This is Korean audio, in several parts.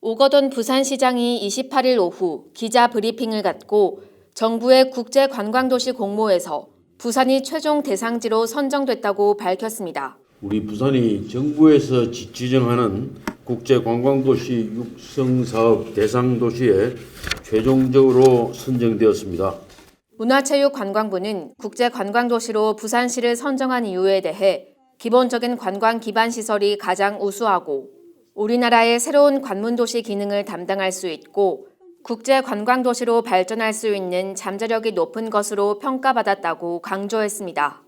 오거돈 부산시장이 28일 오후 기자 브리핑을 갖고 정부의 국제관광도시 공모에서 부산이 최종 대상지로 선정됐다고 밝혔습니다. 우리 부산이 정부에서 지- 지정하는 국제관광도시 육성사업 대상도시에 최종적으로 선정되었습니다. 문화체육관광부는 국제관광도시로 부산시를 선정한 이유에 대해 기본적인 관광 기반 시설이 가장 우수하고 우리나라의 새로운 관문도시 기능을 담당할 수 있고 국제 관광도시로 발전할 수 있는 잠재력이 높은 것으로 평가받았다고 강조했습니다.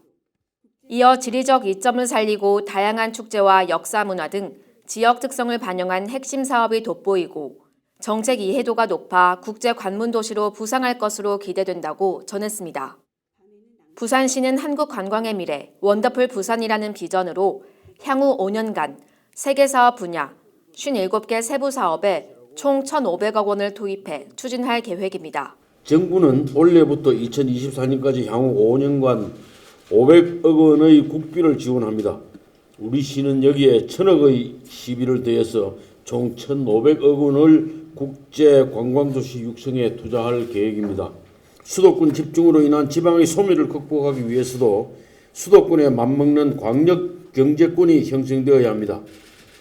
이어 지리적 이점을 살리고 다양한 축제와 역사 문화 등 지역 특성을 반영한 핵심 사업이 돋보이고 정책 이해도가 높아 국제 관문 도시로 부상할 것으로 기대된다고 전했습니다. 부산시는 한국 관광의 미래 원더풀 부산이라는 비전으로 향후 5년간 세계 사업 분야 57개 세부 사업에 총 1,500억 원을 투입해 추진할 계획입니다. 정부는 올해부터 2024년까지 향후 5년간 500억 원의 국비를 지원합니다. 우리 시는 여기에 1000억의 시비를 더해서 총 1,500억 원을 국제 관광도시 육성에 투자할 계획입니다. 수도권 집중으로 인한 지방의 소멸을 극복하기 위해서도 수도권에 맞먹는 광역 경제권이 형성되어야 합니다.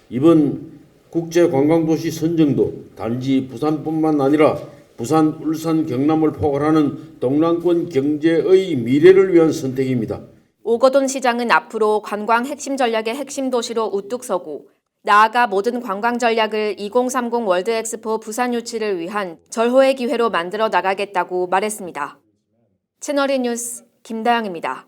이번 국제 관광도시 선정도 단지 부산뿐만 아니라 부산, 울산, 경남을 포괄하는 동남권 경제의 미래를 위한 선택입니다. 오거돈 시장은 앞으로 관광 핵심 전략의 핵심 도시로 우뚝 서고 나아가 모든 관광 전략을 2030 월드 엑스포 부산 유치를 위한 절호의 기회로 만들어 나가겠다고 말했습니다. 채널이 뉴스 김다영입니다.